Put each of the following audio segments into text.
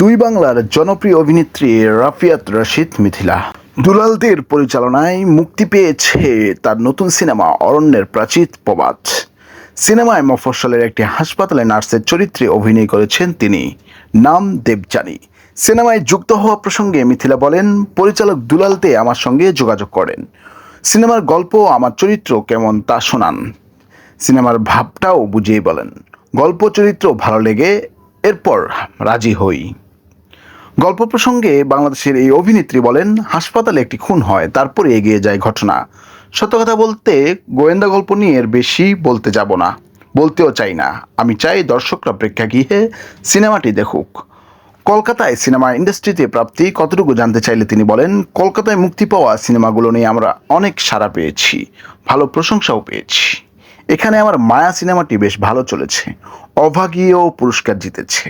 দুই বাংলার জনপ্রিয় অভিনেত্রী রাফিয়াত রশিদ মিথিলা। দুলালদের পরিচালনায় মুক্তি পেয়েছে তার নতুন সিনেমা অরণ্যের প্রাচীত প্রবাদ। সিনেমায় মফস্বলের একটি হাসপাতালে নার্সের চরিত্রে অভিনয় করেছেন তিনি, নাম দেবযানী। সিনেমায় যুক্ত হওয়া প্রসঙ্গে মিথিলা বলেন, পরিচালক দুলালতে আমার সঙ্গে যোগাযোগ করেন। সিনেমার গল্প, আমার চরিত্র কেমন তা শোনান। সিনেমার ভাবটাও বুঝিয়ে বলেন। গল্প, চরিত্র ভালো লেগে এরপর রাজি হই। গল্প প্রসঙ্গে বাংলাদেশের এই অভিনেত্রী বলেন, হাসপাতালে একটি খুন হয়, তারপরে এগিয়ে যায় ঘটনা। সত্য কথা বলতে, গোয়েন্দা গল্প নিয়ে এর বেশি বলতে যাব না। বলতেও চাই না। আমি চাই দর্শকরা প্রেক্ষাগৃহে সিনেমাটি দেখুক। কলকাতায় সিনেমা ইন্ডাস্ট্রিতে প্রাপ্তি কতটুকু জানতে চাইলে তিনি বলেন, কলকাতায় মুক্তি পাওয়া সিনেমাগুলো নিয়ে আমরা অনেক সাড়া পেয়েছি, ভালো প্রশংসাও পেয়েছি। এখানে আমার মায়া সিনেমাটি বেশ ভালো চলেছে, অভাগীয় পুরস্কার জিতেছে।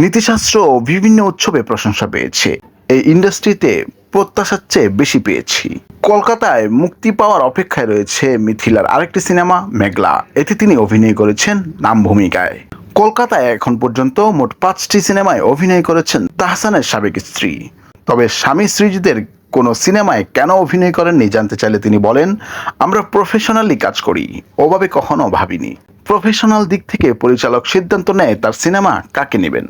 নীতিশাস্ত্র বিভিন্ন উৎসবে প্রশংসা পেয়েছে। এই ইন্ডাস্ট্রিতে প্রত্যাশার চেয়ে বেশি পেয়েছি। কলকাতায় মুক্তি পাওয়ার অপেক্ষায় রয়েছে মিথিলার আরেকটি সিনেমা, মেঘলা। এতে তিনি অভিনয় করেছেন নাম ভূমিকায়। কলকাতায় এখন পর্যন্ত মোট পাঁচটি সিনেমায় অভিনয় করেছেন তাহসানের সাবেক স্ত্রী। তবে স্বামী স্ত্রীদের কোনো সিনেমায় কেন অভিনয় করেননি জানতে চাইলে তিনি বলেন, আমরা প্রফেশনালি কাজ করি। ওভাবে কখনো ভাবিনি। প্রফেশনাল দিক থেকে পরিচালক সিদ্ধান্ত নেয় তার সিনেমা কাকে নেবেন।